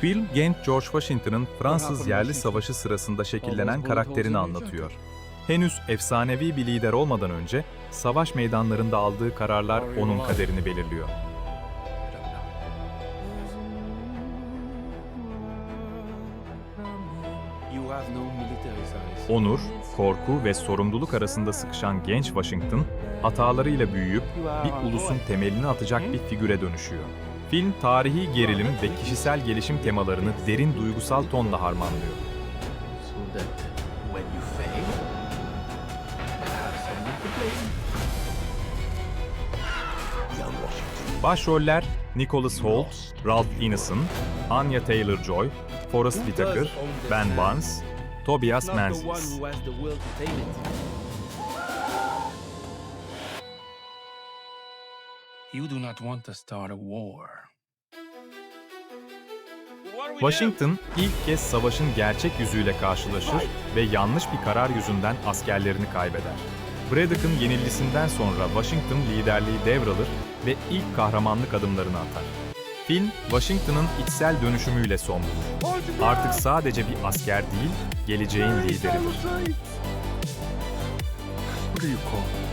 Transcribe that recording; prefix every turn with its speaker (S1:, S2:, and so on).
S1: Film, genç George Washington'ın Fransız yerli savaşı sırasında şekillenen karakterini anlatıyor. Henüz efsanevi bir lider olmadan önce savaş meydanlarında aldığı kararlar onun kaderini belirliyor. Onur, korku ve sorumluluk arasında sıkışan genç Washington, hatalarıyla büyüyüp bir ulusun temelini atacak bir figüre dönüşüyor. Film, tarihi gerilim ve kişisel gelişim temalarını derin duygusal tonla harmanlıyor. Başroller Nicholas Hoult, Ralph Ineson, Anya Taylor-Joy, Forrest Whitaker, Ben Barnes, Tobias Menzies.
S2: You do not want to start a war.
S1: Washington ilk kez savaşın gerçek yüzüyle karşılaşır ve yanlış bir karar yüzünden askerlerini kaybeder. Braddock'ın yenilgisinden sonra Washington liderliği devralır ve ilk kahramanlık adımlarını atar. Film, Washington'ın içsel dönüşümüyle son bulur. Artık sadece bir asker değil, geleceğin lideridir.
S2: What do you call